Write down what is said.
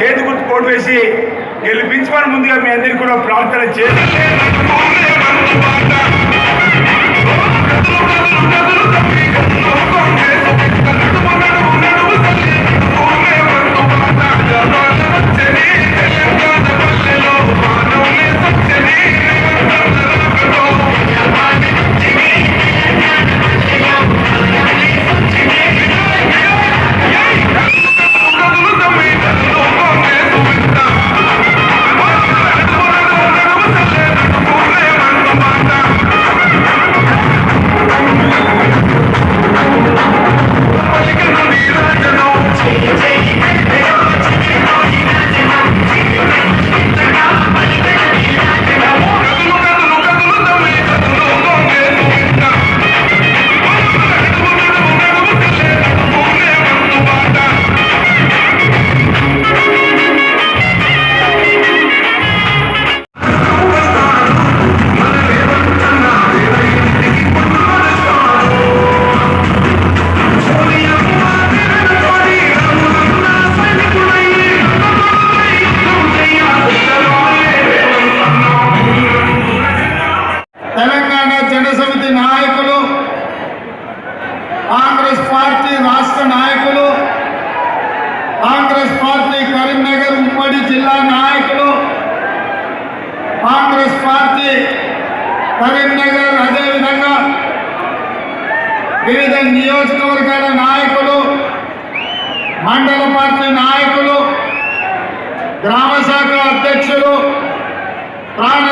చేతి గుర్తు కోటు వేసి గెలిపించమని ముందుగా మీ అందరికీ కూడా ప్రార్థన చేసి కరీంనగర్ అదేవిధంగా వివిధ నియోజకవర్గాల నాయకులు మండల పార్టీ నాయకులు గ్రామ శాఖ అధ్యక్షులు ప్రాణ